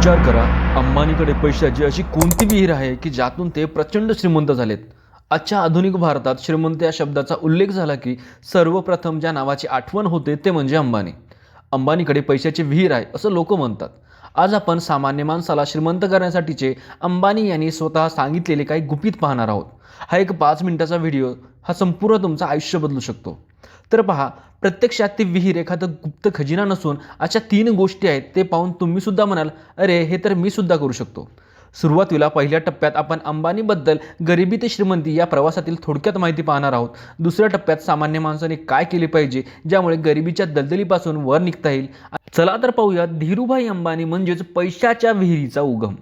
विचार करा अंबानीकडे पैशाची अशी कोणती विहीर आहे की ज्यातून ते प्रचंड श्रीमंत झालेत? आजच्या आधुनिक भारतात श्रीमंत या शब्दाचा उल्लेख झाला की सर्वप्रथम ज्या नावाची आठवण होते ते म्हणजे अंबानी. अंबानीकडे पैशाची विहीर आहे असं लोक म्हणतात. आज आपण सामान्य माणसाला श्रीमंत करण्यासाठीचे अंबानी यांनी स्वतः सांगितलेले काही गुपित पाहणार आहोत. हा एक पाच मिनिटाचा व्हिडिओ हा संपूर्ण तुमचं आयुष्य बदलू शकतो. तर पहा प्रत्यक्षात ती विहीर एखादं गुप्त खजिना नसून अशा तीन गोष्टी आहेत ते पाहून तुम्ही सुद्धा म्हणाल अरे हे तर मी सुद्धा करू शकतो. सुरुवातीला पहिल्या टप्प्यात आपण अंबानीबद्दल गरिबी ते श्रीमंती या प्रवासातील थोडक्यात माहिती पाहणार आहोत. दुसऱ्या टप्प्यात सामान्य माणसाने काय केले पाहिजे ज्यामुळे गरिबीच्या दलदलीपासून वर निघता येईल? चला तर पाहूया धीरूभाई अंबानी म्हणजेच पैशाच्या विहिरीचा उगम.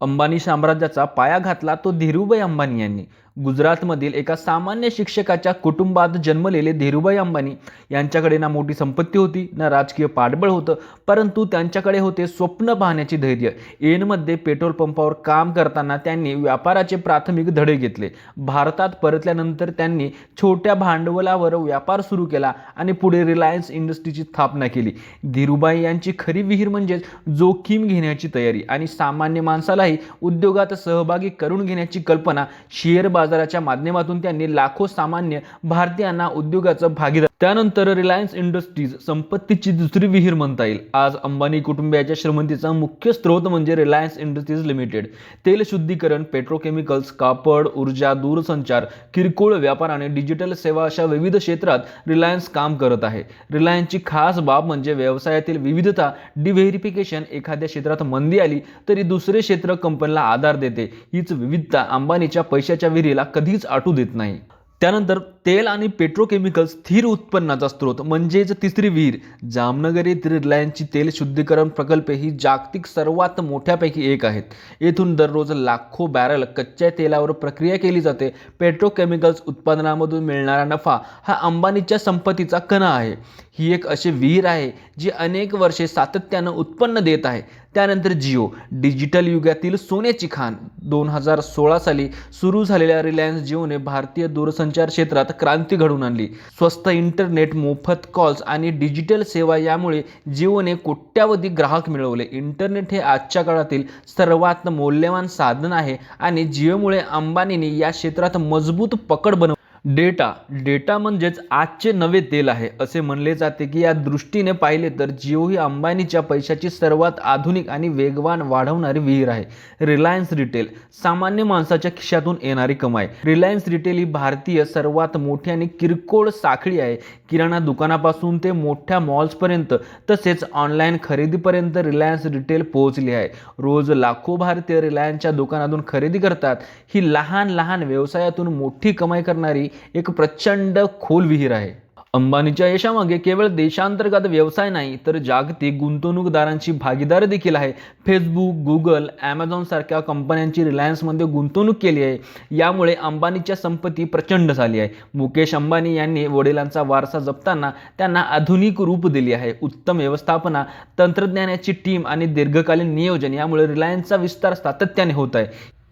अंबानी साम्राज्याचा पाया घातला तो धीरूभाई अंबानी यांनी. गुजरातमधील एका सामान्य शिक्षकाच्या कुटुंबात जन्मलेले धीरूभाई अंबानी यांच्याकडे ना मोठी संपत्ती होती ना राजकीय पाठबळ होतं परंतु त्यांच्याकडे होते स्वप्न पाहण्याची धैर्य. एनमध्ये पेट्रोल पंपावर काम करताना त्यांनी व्यापाराचे प्राथमिक धडे घेतले. भारतात परतल्यानंतर त्यांनी छोट्या भांडवलावर व्यापार सुरू केला आणि पुढे रिलायन्स इंडस्ट्रीची स्थापना केली. धीरूभाई यांची खरी विहीर म्हणजेच जोखीम घेण्याची तयारी आणि सामान्य माणसालाही उद्योगात सहभागी करून घेण्याची कल्पना शेअर बाजार बाजाराच्या माध्यमातून त्यांनी लाखो सामान्य भारतीयांना उद्योगाचं भागीदार त्यानंतर रिलायन्स इंडस्ट्रीज संपत्तीची दुसरी विहीर म्हणता येईल. आज अंबानी कुटुंबियाच्या श्रीमंतीचा मुख्य स्रोत म्हणजे रिलायन्स इंडस्ट्रीज लिमिटेड तेल शुद्धीकरण पेट्रोकेमिकल्स कापड ऊर्जा दूरसंचार किरकोळ व्यापार आणि डिजिटल सेवा अशा विविध क्षेत्रात रिलायन्स काम करत आहे. रिलायन्सची खास बाब म्हणजे व्यवसायातील विविधता डिव्हेरिफिकेशन एखाद्या क्षेत्रात मंदी आली तरी दुसरे क्षेत्र कंपनीला आधार देते. हीच विविधता अंबानीच्या पैशाच्या विहिरीला कधीच आटू देत नाही. त्यानंतर तेल आणि पेट्रोकेमिकल स्थिर उत्पन्नाचा स्रोत म्हणजेच तिसरी विहीर. जामनगर येथील रिलायन्सची तेल शुद्धीकरण प्रकल्प ही जागतिक सर्वात मोठ्यापैकी एक आहेत. येथून दररोज लाखो बॅरल कच्च्या तेलावर प्रक्रिया केली जाते. पेट्रोकेमिकल्स उत्पादनामधून मिळणारा नफा हा अंबानीच्या संपत्तीचा कणा आहे. ही एक अशी विहीर आहे जी अनेक वर्षे सातत्यानं उत्पन्न देत आहे. त्यानंतर जिओ. डिजिटल युगातील सोन्याची खाण. दोन हजार सोळा साली सुरू झालेल्या रिलायन्स जिओने भारतीय दूरसंचार क्षेत्रात क्रांती घडवून आणली. स्वस्त इंटरनेट मोफत कॉल्स आणि डिजिटल सेवा यामुळे जिओने कोट्यावधी ग्राहक मिळवले. इंटरनेट हे आजच्या काळातील सर्वात मौल्यवान साधन आहे आणि जिओमुळे अंबानीने या क्षेत्रात मजबूत पकड बनवली. डेटा. डेटा म्हणजेच आजचे नवे तेल आहे असे म्हणले जाते की या दृष्टीने पाहिले तर जिओ ही अंबानीच्या पैशाची सर्वात आधुनिक आणि वेगवान वाढवणारी विहीर आहे. रिलायन्स रिटेल सामान्य माणसाच्या खिशातून येणारी कमाई. रिलायन्स रिटेल ही भारतीय सर्वात मोठी आणि किरकोळ साखळी आहे. किराणा दुकानापासून ते मोठ्या मॉल्सपर्यंत तसेच ऑनलाईन खरेदीपर्यंत रिलायन्स रिटेल पोहोचली आहे. रोज लाखो भारतीय रिलायन्सच्या दुकानातून खरेदी करतात. ही लहान लहान व्यवसायातून मोठी कमाई करणारी एक प्रचंड खोल विहीर आहे. अंबानीच्या यशामागे केवळ देशांतर्गत व्यवसाय नाही तर जागतिक गुंतवणूकदारांची भागीदारी देखील आहे. फेसबुक गुगल ॲमेझॉन सारख्या कंपन्यांची रिलायन्समध्ये गुंतवणूक केली आहे. यामुळे अंबानीच्या संपत्ती प्रचंड झाली आहे. मुकेश अंबानी यांनी वडिलांचा वारसा जपताना त्यांना आधुनिक रूप दिली आहे. उत्तम व्यवस्थापना तंत्रज्ञानाची टीम आणि दीर्घकालीन नियोजन यामुळे रिलायन्सचा विस्तार सातत्याने होत आहे.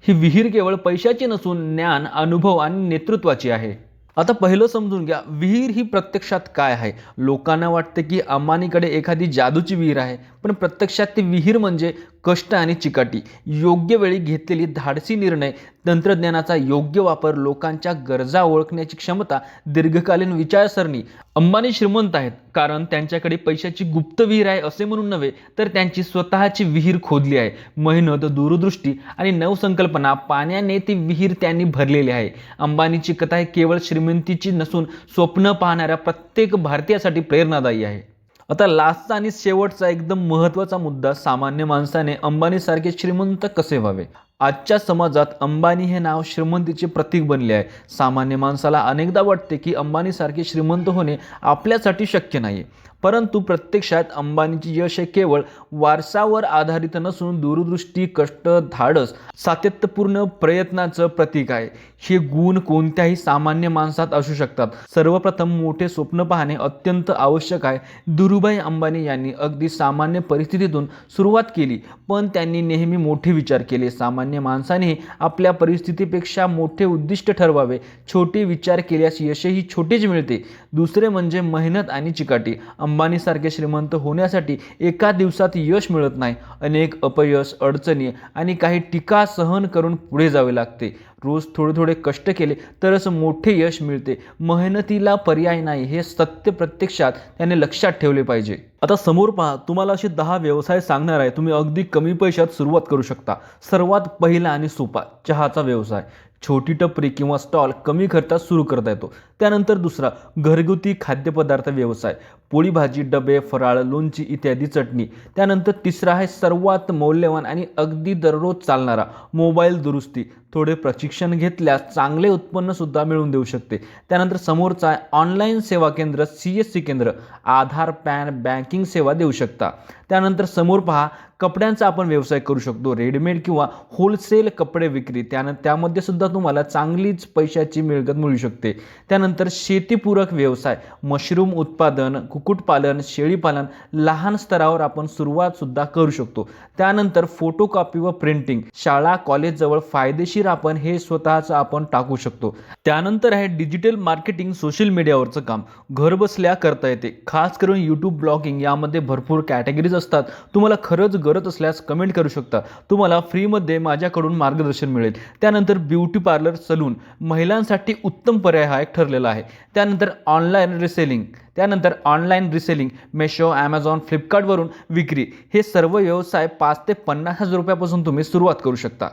ही विहीर केवळ पैशाची नसून ज्ञान अनुभव आणि नेतृत्वाची आहे. आता पहिलं समजून घ्या विहीर ही प्रत्यक्षात काय आहे? लोकांना वाटते की अंबानीकडे एखादी जादूची विहीर आहे पण प्रत्यक्षात ती विहीर म्हणजे कष्ट आणि चिकाटी. योग्य वेळी घेतलेली धाडसी निर्णय तंत्रज्ञानाचा योग्य वापर लोकांच्या गरजा ओळखण्याची क्षमता दीर्घकालीन विचारसरणी. अंबानी श्रीमंत आहेत कारण त्यांच्याकडे पैशाची गुप्त विहीर आहे असे म्हणून नव्हे तर त्यांची स्वतःची विहीर खोदली आहे. मेहनत दूरदृष्टी आणि नवसंकल्पना पाण्याने ती विहीर त्यांनी भरलेली आहे. अंबानीची कथा ही केवळ श्रीमंतीची नसून स्वप्न पाहणाऱ्या प्रत्येक भारतीयासाठी प्रेरणादायी आहे. आता लास्टचा आणि शेवटचा एकदम महत्त्वाचा मुद्दा सामान्य माणसाने अंबानीसारखे श्रीमंत कसे व्हावे? आजच्या समाजात अंबानी हे नाव श्रीमंतीचे प्रतीक बनले आहे. सामान्य माणसाला अनेकदा वाटते की अंबानीसारखे श्रीमंत होणे आपल्यासाठी शक्य नाही परंतु प्रत्यक्षात अंबानीचे यश हे केवळ वारसावर आधारित नसून दूरदृष्टी कष्ट धाडस सातत्यपूर्ण प्रयत्नाचं प्रतीक आहे. हे गुण कोणत्याही सामान्य माणसात असू शकतात. सर्वप्रथम मोठे स्वप्न पाहणे अत्यंत आवश्यक आहे. धीरूभाई अंबानी यांनी अगदी सामान्य परिस्थितीतून सुरुवात केली पण त्यांनी नेहमी मोठे विचार केले. सामान्य सामान्य माणसाने आपल्या परिस्थितीपेक्षा मोठे उद्दिष्ट ठरवावे. छोटे विचार केल्यास यशही छोटेच मिळते. दुसरे म्हणजे मेहनत आणि चिकाटी. अंबानीसारखे श्रीमंत होण्यासाठी एका दिवसात यश मिळत नाही. अनेक अपयश अडचणी आणि काही टीका सहन करून पुढे जावे लागते. रोज थोडे थोडे कष्ट केले तरच मोठे यश मिळते. मेहनतीला पर्याय नाही हे सत्य प्रत्यक्षात त्याने लक्षात ठेवले पाहिजे. आता समोर पहा तुम्हाला असे दहा व्यवसाय सांगणार आहे. तुम्ही अगदी कमी पैशात सुरुवात करू शकता. सर्वात पहिला आणि सोपा चहाचा व्यवसाय. छोटी टपरी किंवा स्टॉल कमी खर्चात सुरू करता येतो. त्यानंतर दुसरा घरगुती खाद्यपदार्थ व्यवसाय. पोळी भाजी डबे फराळ लोणची इत्यादी चटणी. त्यानंतर तिसरा आहे सर्वात मौल्यवान आणि अगदी दररोज चालणारा मोबाईल दुरुस्ती. थोडे प्रशिक्षण घेतल्यास चांगले उत्पन्नसुद्धा मिळवून देऊ शकते. त्यानंतर समोरचा आहे ऑनलाईन सेवा केंद्र सी एस सी केंद्र. आधार पॅन बँकिंग सेवा देऊ शकता. त्यानंतर समोर पहा कपड्यांचा आपण व्यवसाय करू शकतो. रेडीमेड किंवा होलसेल कपडे विक्री. त्यानं त्यामध्ये सुद्धा तुम्हाला चांगलीच पैशाची मिळकत मिळू शकते. त्यानंतर शेतीपूरक व्यवसाय मशरूम उत्पादन कुक्कुटपालन शेळीपालन लहान स्तरावर आपण सुरुवात सुद्धा करू शकतो. त्यानंतर फोटोकॉपी व प्रिंटिंग शाळा कॉलेजजवळ फायदेशीर आपण हे स्वतःचं आपण टाकू शकतो. त्यानंतर आहे डिजिटल मार्केटिंग सोशल मीडियावरचं काम. घरबसल्या करता येते. खास करून यूट्यूब ब्लॉगिंग यामध्ये भरपूर कॅटेगरीज असतात. तुम्हाला खरंच गरज असल्यास कमेंट करू शकता. तुम्हाला फ्रीमध्ये माझ्याकडून मार्गदर्शन मिळेल. त्यानंतर ब्युटी पार्लर सलून महिलांसाठी उत्तम पर्याय हा एक ठरलेला आहे. त्यानंतर ऑनलाईन रिसेलिंग त्यानंतर ऑनलाईन रिसेलिंग मेशो ॲमेझॉन फ्लिपकार्टवरून विक्री हे सर्व व्यवसाय पाच ते पन्नास हजार रुपयापासून तुम्ही सुरुवात करू शकता.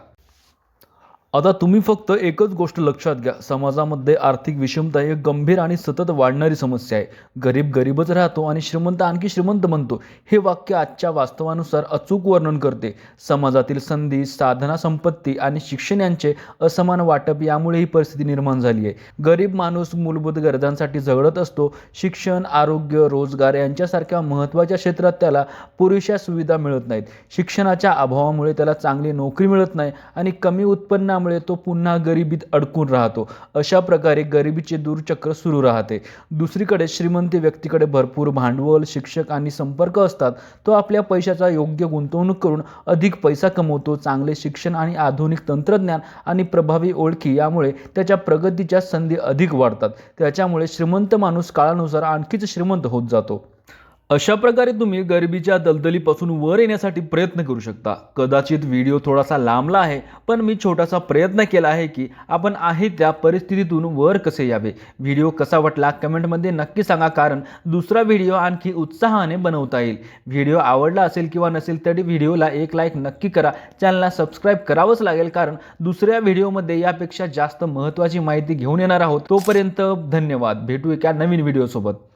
आता तुम्ही फक्त एकच गोष्ट लक्षात घ्या. समाजामध्ये आर्थिक विषमता ही गंभीर आणि सतत वाढणारी समस्या आहे. गरीब गरीबच राहतो आणि श्रीमंत आणखी श्रीमंत बनतो. हे वाक्य आजच्या वास्तवानुसार अचूक वर्णन करते. समाजातील संधी साधना संपत्ती आणि शिक्षण यांचे असमान वाटप यामुळे ही परिस्थिती निर्माण झाली आहे. गरीब माणूस मूलभूत गरजांसाठी झगडत असतो. शिक्षण आरोग्य रोजगार यांच्यासारख्या महत्त्वाच्या क्षेत्रात त्याला पुरेशा सुविधा मिळत नाहीत. शिक्षणाच्या अभावामुळे त्याला चांगली नोकरी मिळत नाही आणि कमी उत्पन्नामुळे तो पुन्हा गरिबीत अडकून राहतो. अशा प्रकारे गरिबीचे दूरचक्र सुरू राहते. दुसरीकडे श्रीमंत व्यक्तीकडे भरपूर भांडवल शिक्षक आणि संपर्क असतात. तो आपल्या पैशाचा योग्य गुंतवणूक करून अधिक पैसा कमवतो. चांगले शिक्षण आणि आधुनिक तंत्रज्ञान आणि प्रभावी ओळखी यामुळे त्याच्या प्रगतीच्या संधी अधिक वाढतात. त्याच्यामुळे श्रीमंत माणूस काळानुसार आणखीच श्रीमंत होत जातो. अशा प्रकारे तुम्ही गरिबीच्या दलदलीपासून वर येण्यासाठी प्रयत्न करू शकता. कदाचित व्हिडिओ थोडासा लांबला आहे पण मी छोटासा प्रयत्न केला आहे की आपण आहे त्या परिस्थितीतून वर कसे यावे. व्हिडिओ कसा वाटला कमेंटमध्ये नक्की सांगा कारण दुसरा व्हिडिओ आणखी उत्साहाने बनवता येईल. व्हिडिओ आवडला असेल किंवा नसेल तरी व्हिडिओला एक लाईक नक्की करा. चॅनलला सबस्क्राईब करावंच लागेल कारण दुसऱ्या व्हिडिओमध्ये यापेक्षा जास्त महत्त्वाची माहिती घेऊन येणार आहोत. तोपर्यंत धन्यवाद. भेटू एका नवीन व्हिडिओसोबत.